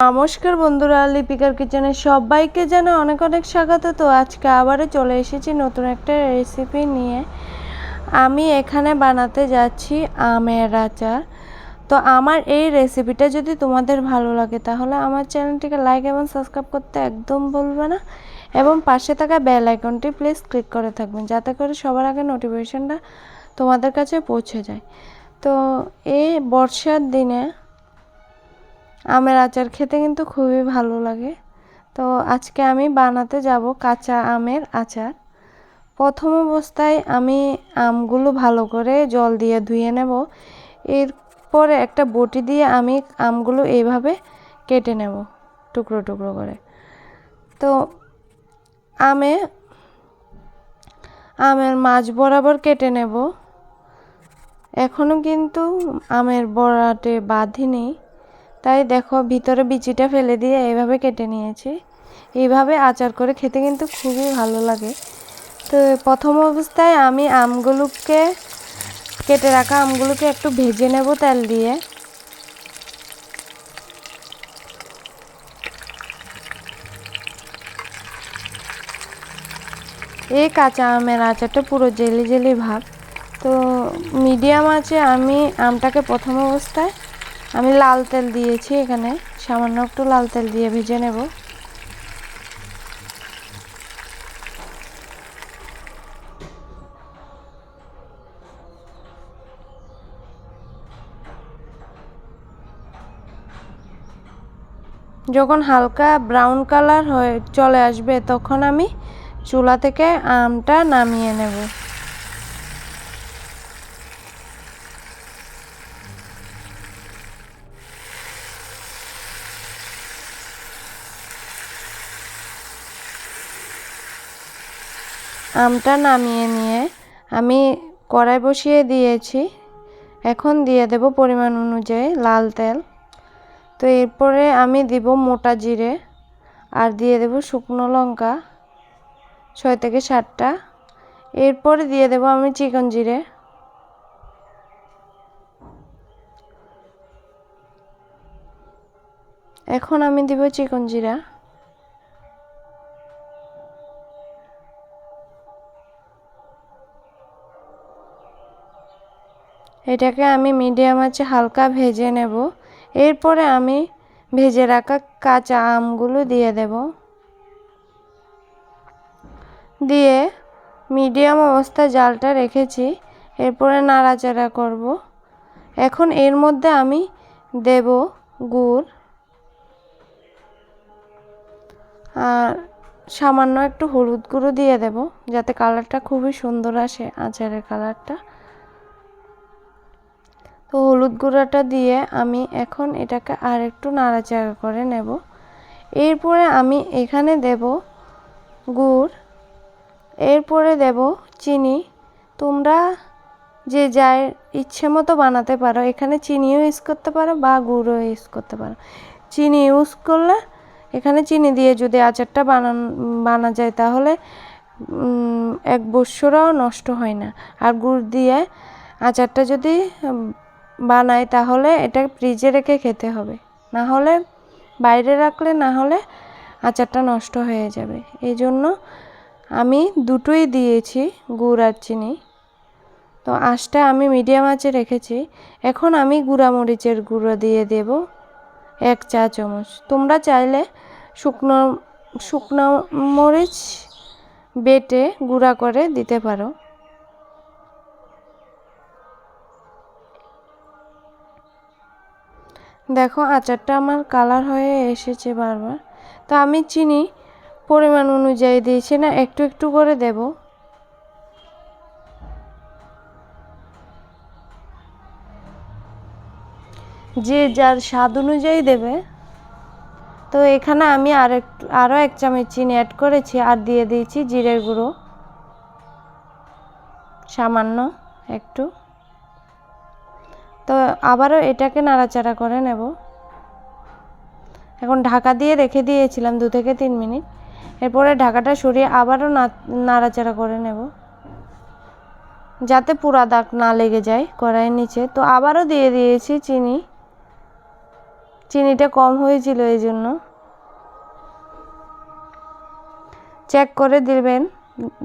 নমস্কার বন্ধুরা, লিপিকার কিচেনে সবাইকে জানে অনেক অনেক স্বাগত। তো আজকে আবারও চলে এসেছি নতুন একটা রেসিপি নিয়ে। আমি এখানে বানাতে যাচ্ছি আমের আচার। তো আমার এই রেসিপিটা যদি তোমাদের ভালো লাগে, তাহলে আমার চ্যানেলটিকে লাইক এবং সাবস্ক্রাইব করতে একদম বলবে না। এবং পাশে থাকা বেল আইকনটি প্লিজ ক্লিক করে থাকবেন, যাতে করে সবার আগে নোটিফিকেশনটা তোমাদের কাছে পৌঁছে যায়। তো এই বর্ষার দিনে আমের আচার খেতে কিন্তু খুবই ভালো লাগে। তো আজকে আমি বানাতে যাব কাঁচা আমের আচার। প্রথম অবস্থায় আমি আমগুলো ভালো করে জল দিয়ে ধুয়ে নেব। এরপরে একটা বটি দিয়ে আমি আমগুলো এইভাবে কেটে নেব, টুকরো টুকরো করে। তো আমে, আমের মাছ বরাবর কেটে নেব। এখনও কিন্তু আমের বড়াটে বাঁধিনি তাই দেখো, ভিতরে বিচিটা ফেলে দিয়ে এইভাবে কেটে নিয়েছি। এইভাবে আচার করে খেতে কিন্তু খুবই ভালো লাগে। তো প্রথম অবস্থায় আমি আমগুলোকে, কেটে রাখা আমগুলোকে একটু ভেজে নেব তেল দিয়ে। এই কাঁচা আমের আচারটা পুরো জেলি জেলি ভাব। তো মিডিয়াম আছে আমি আমটাকে প্রথম অবস্থায় আমি লাল তেল দিয়েছি এখানে। সামান্য একটু লাল তেল দিয়ে ভেজে নেব। যখন হালকা ব্রাউন কালার হয়ে চলে আসবে, তখন আমি চুলা থেকে আমটা নামিয়ে নেব। আমটা নামিয়ে নিয়ে আমি কড়াই বসিয়ে দিয়েছি। এখন দিয়ে দেব পরিমাণ অনুযায়ী লাল তেল। তো এরপরে আমি দিব মোটা জিরে আর দিয়ে দেব শুকনো লঙ্কা, ছয় থেকে সাতটা। এরপরে দিয়ে দেব আমি চিকন জিরে। এখন আমি দিব চিকন জিরা। এটাকে আমি মিডিয়াম আছে হালকা ভেজে নেব। এরপরে আমি ভেজে রাখা কাঁচা আমগুলো দিয়ে দেব। দিয়ে মিডিয়াম অবস্থায় জালটা রেখেছি, এরপরে নাড়াচাড়া করব। এখন এর মধ্যে আমি দেব গুড় আর সামান্য একটু হলুদ গুঁড়ো দিয়ে দেব, যাতে কালারটা খুবই সুন্দর আসে, আচারের কালারটা। তো হলুদ গুঁড়াটা দিয়ে আমি এখন এটাকে আর একটু নাড়াচাড়া করে নেব। এরপরে আমি এখানে দেব গুড়, এরপরে দেব চিনি। তোমরা যে যার ইচ্ছে মতো বানাতে পারো, এখানে চিনিও ইউজ করতে পারো বা গুড়ও ইউজ করতে পারো। চিনি ইউজ করলে এখানে চিনি দিয়ে যদি আচারটা বানান, বানা যায় তাহলে এক বৎসরাও নষ্ট হয় না। আর গুড় দিয়ে আচারটা যদি বানাই, তাহলে এটা ফ্রিজে রেখে খেতে হবে। না হলে বাইরে রাখলে, না হলে আচারটা নষ্ট হয়ে যাবে। এই জন্য আমি দুটোই দিয়েছি, গুড় আর চিনি। তো আঁশটা আমি মিডিয়াম আঁচে রেখেছি। এখন আমি গুঁড়া মরিচের গুঁড়ো দিয়ে দেব, এক চা চামচ। তোমরা চাইলে শুকনো শুকনো মরিচ বেটে গুঁড়া করে দিতে পারো। দেখো আচারটা আমার কালার হয়ে এসেছে বারবার। তো আমি চিনি পরিমাণ অনুযায়ী দিয়েছি না, একটু একটু করে দেব। যে যার স্বাদ অনুযায়ী দেবে। তো এখানে আমি আর একটু আরও এক চামচ চিনি অ্যাড করেছি আর দিয়ে দিয়েছি জিরের গুঁড়ো। সামান্য একটু। তো আবারও এটাকে নাড়াচাড়া করে নেব। এখন ঢাকা দিয়ে রেখে দিয়েছিলাম দু থেকে তিন মিনিট। এরপরে ঢাকাটা সরিয়ে আবারও নাড়াচাড়া করে নেব। যাতে পুরা দাগ না লেগে যায় কড়াইয়ের নিচে। তো আবারও দিয়ে দিয়েছি চিনি। চিনিটা কম হয়েছিল এই জন্য। চেক করে দিবেন,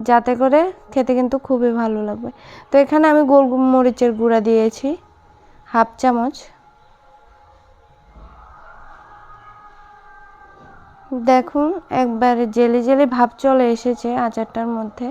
যাতে করে খেতে কিন্তু খুবই ভালো লাগবে। তো এখানে আমি গোল মরিচের গুঁড়া দিয়েছি। হাফ চামচ। দেখুন একবারে জেলে জেলে ভাব চলে এসেছে আচারটার মধ্যে।